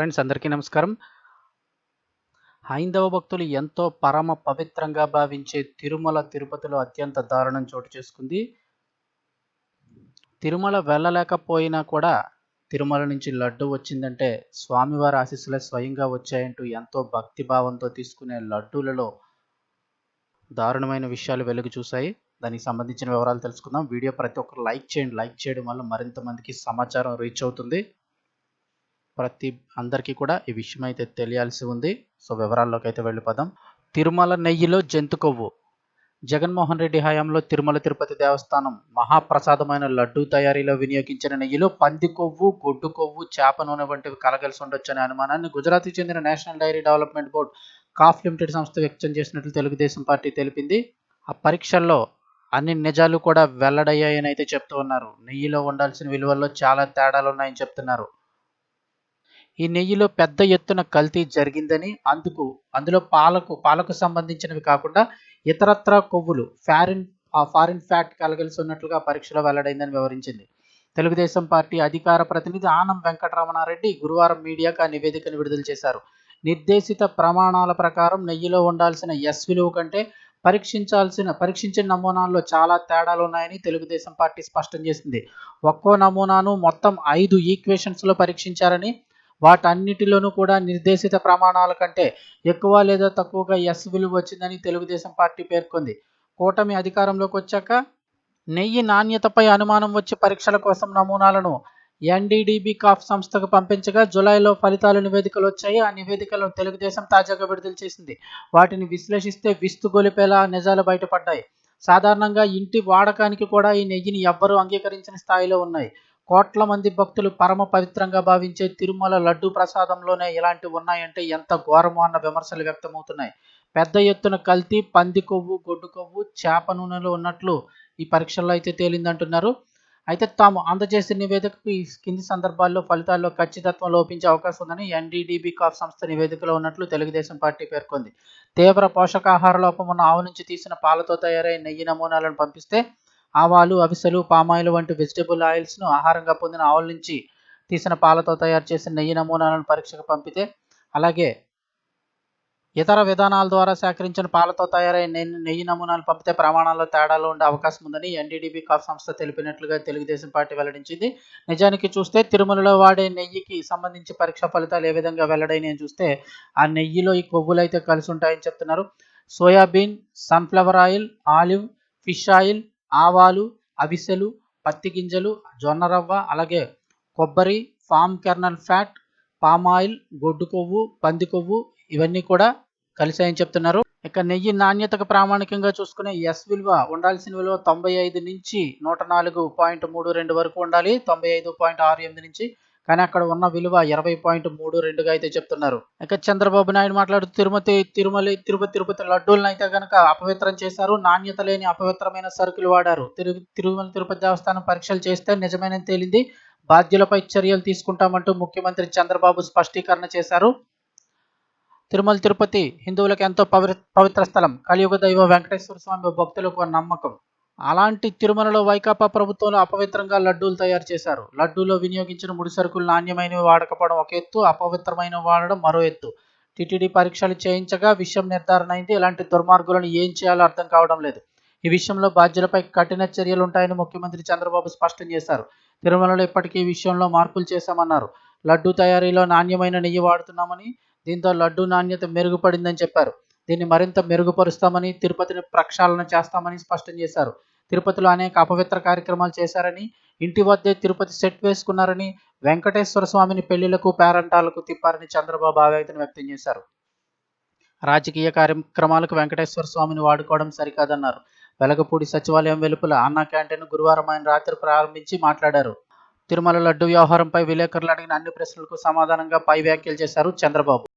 Friends అందరికీ నమస్కారం. హైందవ భక్తులు ఎంతో పరమ పవిత్రంగా భావించే తిరుమల తిరుపతిలో అత్యంత దారుణం చోటు చేసుకుంది. తిరుమల వెళ్ళలేకపోయినా కూడా తిరుమల నుంచి లడ్డు వచ్చిందంటే స్వామివారి ఆశీస్సులే స్వయంగా వచ్చాయంటూ ఎంతో భక్తి భావంతో తీసుకునే లడ్డూలలో దారుణమైన విషయాలు వెలుగు చూశాయి. దానికి సంబంధించిన వివరాలు తెలుసుకుందాం. వీడియో ప్రతి ఒక్కరు లైక్ చేయండి. లైక్ చేయడం వల్ల మరింత మందికి సమాచారం రీచ్ అవుతుంది. ప్రతి అందరికీ కూడా ఈ విషయం అయితే తెలియాల్సి ఉంది. సో వివరాల్లోకి అయితే వెళ్ళిపోదాం. తిరుమల నెయ్యిలో జంతు కొవ్వు. జగన్మోహన్ రెడ్డి హయాంలో తిరుమల తిరుపతి దేవస్థానం మహాప్రసాదమైన లడ్డూ తయారీలో వినియోగించిన నెయ్యిలో పంది కొవ్వు గొడ్డు కొవ్వు చేప నూనె వంటివి కలగలిసి ఉండొచ్చనే అనుమానాన్ని గుజరాత్కి చెందిన నేషనల్ డైరీ డెవలప్మెంట్ బోర్డు కాఫ్ లిమిటెడ్ సంస్థ వ్యక్తం చేసినట్లు తెలుగుదేశం పార్టీ తెలిపింది. ఆ పరీక్షల్లో అన్ని నిజాలు కూడా వెల్లడయ్యాయని అయితే చెప్తూ ఉన్నారు. నెయ్యిలో ఉండాల్సిన విలువల్లో చాలా తేడాలు ఉన్నాయని చెప్తున్నారు. ఈ నెయ్యిలో పెద్ద ఎత్తున కల్తీ జరిగిందని అందుకు అందులో పాలకు పాలకు సంబంధించినవి కాకుండా ఇతరత్ర కొవ్వులు ఫారిన్ ఫారిన్ ఫ్యాట్ కలగలిసి ఉన్నట్లుగా పరీక్షలో వెల్లడైందని వివరించింది. తెలుగుదేశం పార్టీ అధికార ప్రతినిధి ఆనం వెంకటరమణారెడ్డి గురువారం మీడియాకు ఆ నివేదికను విడుదల చేశారు. నిర్దేశిత ప్రమాణాల ప్రకారం నెయ్యిలో ఉండాల్సిన ఎస్ విలువ కంటే పరీక్షించాల్సిన పరీక్షించిన నమూనాల్లో చాలా తేడాలు ఉన్నాయని తెలుగుదేశం పార్టీ స్పష్టం చేసింది. ఒక్కో నమూనాను మొత్తం ఐదు ఈక్వేషన్స్లో పరీక్షించారని వాటన్నిటిలోనూ కూడా నిర్దేశిత ప్రమాణాల కంటే ఎక్కువ లేదా తక్కువగా ఎస్ విలువ వచ్చిందని తెలుగుదేశం పార్టీ పేర్కొంది. కూటమి అధికారంలోకి వచ్చాక నెయ్యి నాణ్యతపై అనుమానం వచ్చి పరీక్షల కోసం నమూనాలను ఎన్డీడీబీ కాఫ్ సంస్థకు పంపించగా జులైలో ఫలితాలు నివేదికలు వచ్చాయి. ఆ నివేదికలను తెలుగుదేశం తాజాగా విడుదల చేసింది. వాటిని విశ్లేషిస్తే విస్తుగొలిపేలా నిజాలు బయటపడ్డాయి. సాధారణంగా ఇంటి వాడకానికి కూడా ఈ నెయ్యిని ఎవ్వరూ అంగీకరించిన స్థాయిలో ఉన్నాయి. కోట్ల మంది భక్తులు పరమ పవిత్రంగా భావించే తిరుమల లడ్డు ప్రసాదంలోనే ఇలాంటివి ఉన్నాయంటే ఎంత ఘోరమో అన్న విమర్శలు వ్యక్తమవుతున్నాయి. పెద్ద ఎత్తున కల్తీ పంది కొవ్వు గొడ్డు కొవ్వు చేప నూనెలో ఉన్నట్లు ఈ పరీక్షల్లో అయితే తేలిందంటున్నారు. అయితే తాము అందజేసిన నివేదికకు ఈ కింది సందర్భాల్లో ఫలితాల్లో ఖచ్చితత్వం లోపించే అవకాశం ఉందని ఎన్డీడీబీ కాఫ్ సంస్థ నివేదికలో ఉన్నట్లు తెలుగుదేశం పార్టీ పేర్కొంది. తీవ్ర పోషకాహార లోపం ఉన్న ఆవు నుంచి తీసిన పాలతో తయారైన నెయ్యి నమూనాలను పంపిస్తే ఆవాలు అవిసెలు పామాయిల్ వంటి వెజిటబుల్ ఆయిల్స్ను ఆహారంగా పొందిన ఆవుల నుంచి తీసిన పాలతో తయారు చేసిన నెయ్యి నమూనాలను పరీక్షకు పంపితే అలాగే ఇతర విధానాల ద్వారా సేకరించిన పాలతో తయారైన నెయ్యి నమూనాలు పంపితే ప్రమాణాల్లో తేడాలు ఉండే అవకాశం ఉందని ఎన్డీడీబీ కాఫ్ సంస్థ తెలిపినట్లుగా తెలుగుదేశం పార్టీ వెల్లడించింది. నిజానికి చూస్తే తిరుమలలో వాడే నెయ్యికి సంబంధించి పరీక్ష ఫలితాలు ఏ విధంగా వెల్లడైనాయని చూస్తే ఆ నెయ్యిలో ఈ కొవ్వులు అయితే కలిసి ఉంటాయని చెప్తున్నారు. Soyabean sunflower oil olive fish oil ఆవాలు అవిసెలు పత్తి గింజలు జొన్న రవ్వ అలాగే కొబ్బరి palm kernel fat palm oil గొడ్డు కొవ్వు పంది కొవ్వు ఇవన్నీ కూడా కలిసాయని చెప్తున్నారు. ఇక నెయ్యి నాణ్యతకు ప్రామాణికంగా చూసుకునే ఎస్ విలువ ఉండాల్సిన విలువ తొంభై ఐదు నుంచి నూట నాలుగు పాయింట్ మూడు రెండు వరకు ఉండాలి. తొంభై ఐదు పాయింట్ ఆరు ఎనిమిది నుంచి కానీ అక్కడ ఉన్న విలువ ఇరవై పాయింట్ మూడు రెండుగా అయితే చెప్తున్నారు. ఇక చంద్రబాబు నాయుడు మాట్లాడుతూ తిరుమతి తిరుమల తిరుపతి తిరుపతి లడ్డూలను అయితే కనుక అపవిత్రం చేశారు. నాణ్యత లేని అపవిత్రమైన సరుకులు వాడారు. తిరు తిరుమల తిరుపతి దేవస్థానం పరీక్షలు చేస్తే నిజమైన తేలింది. బాధ్యులపై చర్యలు తీసుకుంటామంటూ ముఖ్యమంత్రి చంద్రబాబు స్పష్టీకరణ చేశారు. తిరుమల తిరుపతి హిందువులకు ఎంతో పవిత్ర పవిత్ర స్థలం. కలియుగ దైవ వెంకటేశ్వర స్వామి భక్తులకు నమ్మకం. అలాంటి తిరుమలలో వైకాపా ప్రభుత్వంలో అపవిత్రంగా లడ్డూలు తయారు చేశారు. లడ్డూలో వినియోగించిన ముడి సరుకులు నాణ్యమైనవి వాడకపోవడం ఒక ఎత్తు అపవిత్రమైన వాడడం మరో ఎత్తు. టీటీడీ పరీక్షలు చేయించగా విషయం నిర్ధారణ అయింది. ఇలాంటి దుర్మార్గులను ఏం చేయాలో అర్థం కావడం లేదు. ఈ విషయంలో బాధ్యులపై కఠిన చర్యలు ఉంటాయని ముఖ్యమంత్రి చంద్రబాబు స్పష్టం చేశారు. తిరుమలలో ఇప్పటికీ ఈ విషయంలో మార్పులు చేశామన్నారు. లడ్డూ తయారీలో నాణ్యమైన నెయ్యి వాడుతున్నామని దీంతో లడ్డూ నాణ్యత మెరుగుపడిందని చెప్పారు. దీన్ని మరింత మెరుగుపరుస్తామని తిరుపతిని ప్రక్షాళన చేస్తామని స్పష్టం చేశారు. తిరుపతిలో అనేక అపవిత్ర కార్యక్రమాలు చేశారని ఇంటి వద్దే తిరుపతి సెట్ వేసుకున్నారని వెంకటేశ్వర స్వామిని పెళ్ళిలకు పేరంటాలకు తిప్పారని చంద్రబాబు ఆవేదన వ్యక్తం చేశారు. రాజకీయ కార్యక్రమాలకు వెంకటేశ్వర స్వామిని వాడుకోవడం సరికాదన్నారు. వెలగపూడి సచివాలయం వెలుపల అన్నా క్యాంటీన్ గురువారం ఆయన రాత్రి ప్రారంభించి మాట్లాడారు. తిరుమల లడ్డు వ్యవహారంపై విలేకరులు అడిగిన అన్ని ప్రశ్నలకు సమాధానంగా పై వ్యాఖ్యలు చేశారు చంద్రబాబు.